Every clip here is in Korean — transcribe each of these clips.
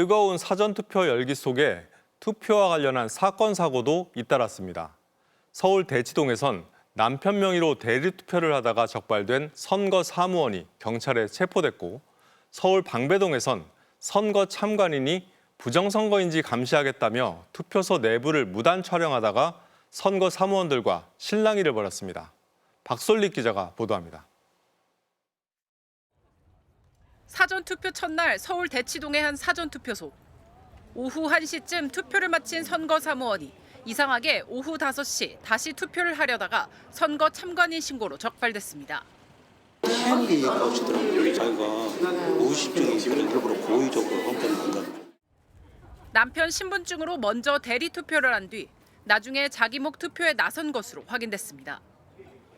뜨거운 사전투표 열기 속에 투표와 관련한 사건 사고도 잇따랐습니다. 서울 대치동에선 남편 명의로 대리투표를 하다가 적발된 선거 사무원이 경찰에 체포됐고 서울 방배동에선 선거 참관인이 부정선거인지 감시하겠다며 투표소 내부를 무단 촬영하다가 선거 사무원들과 실랑이를 벌였습니다. 박솔리 기자가 보도합니다. 사전투표 첫날 서울 대치동의 한 사전투표소. 오후 1시쯤 투표를 마친 선거 사무원이 이상하게 오후 5시 다시 투표를 하려다가 선거 참관인 신고로 적발됐습니다. 희한하게. 자기가 일부러 고의적으로 건가. 남편 신분증으로 먼저 대리 투표를 한 뒤 나중에 자기 목 투표에 나선 것으로 확인됐습니다.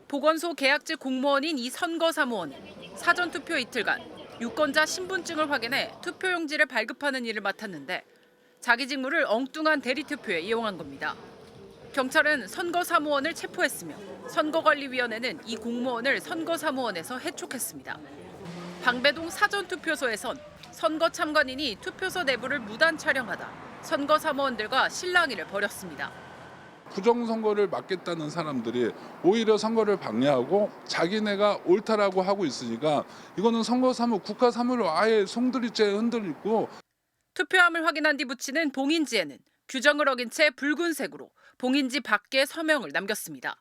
보건소 계약직 공무원인 이 선거 사무원은 사전 투표 이틀간 유권자 신분증을 확인해 투표용지를 발급하는 일을 맡았는데 자기 직무를 엉뚱한 대리 투표에 이용한 겁니다. 경찰은 선거 사무원을 체포했으며 선거관리위원회는 이 공무원을 선거 사무원에서 해촉했습니다. 방배동 사전투표소에선 선거 참관인이 투표소 내부를 무단 촬영하다 선거 사무원들과 실랑이를 벌였습니다. 부정선거를 막겠다는 사람들이 오히려 선거를 방해하고 자기네가 옳다라고 하고 있으니까 이거는 선거 사무 국가 사무를 아예 송두리째 흔들리고 투표함을 확인한 뒤 붙이는 봉인지에는 규정을 어긴 채 붉은색으로 봉인지 밖에 서명을 남겼습니다.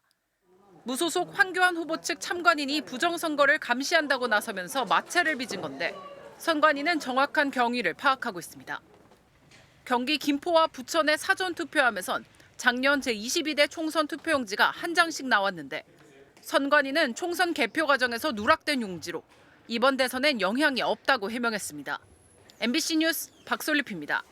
무소속 황교안 후보 측 참관인이 부정선거를 감시한다고 나서면서 마찰을 빚은 건데 선관위는 정확한 경위를 파악하고 있습니다. 경기 김포와 부천의 사전 투표함에선 작년 제22대 총선 투표용지가 한 장씩 나왔는데 선관위는 총선 개표 과정에서 누락된 용지로 이번 대선엔 영향이 없다고 해명했습니다. MBC 뉴스 박솔립입니다.